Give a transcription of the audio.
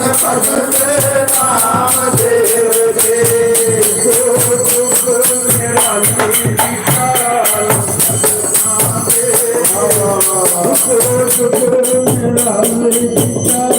ਆਪਾਂ ਦੇ ਨਾਮੇ ਦੇ ਹੋ ਸੁਖ ਮੇੜਾ ਦੀ ਦਾਲ ਨਾਮੇ ਆਹੋ ਸੁਖ ਮੇੜਾ ਦੀ ਦਾਲ